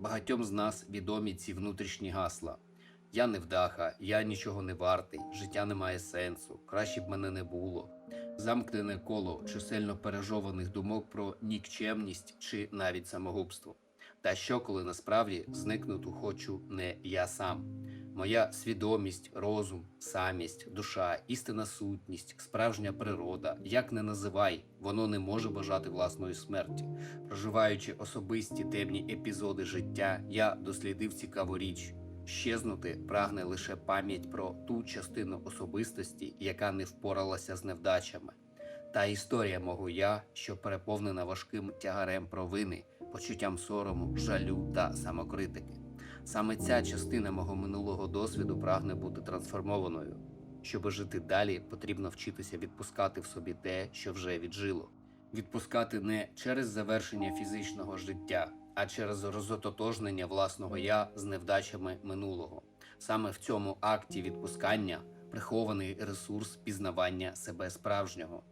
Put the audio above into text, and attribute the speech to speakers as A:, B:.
A: Багатьом з нас відомі ці внутрішні гасла. Я не вдаха, я нічого не вартий, життя не має сенсу, краще б мене не було. Замкнене коло чисельно пережованих думок про нікчемність чи навіть самогубство. Та що, коли насправді зникнути хочу не я сам. Моя свідомість, розум, самість, душа, істинна сутність, справжня природа, як не називай, воно не може бажати власної смерті. Проживаючи особисті темні епізоди життя, я дослідив цікаву річ. Щезнути прагне лише пам'ять про ту частину особистості, яка не впоралася з невдачами. Та історія мого я, що переповнена важким тягарем провини, почуттям сорому, жалю та самокритики. Саме ця частина мого минулого досвіду прагне бути трансформованою. Щоби жити далі, потрібно вчитися відпускати в собі те, що вже віджило. Відпускати не через завершення фізичного життя, а через розототожнення власного я з невдачами минулого. Саме в цьому акті відпускання прихований ресурс пізнавання себе справжнього.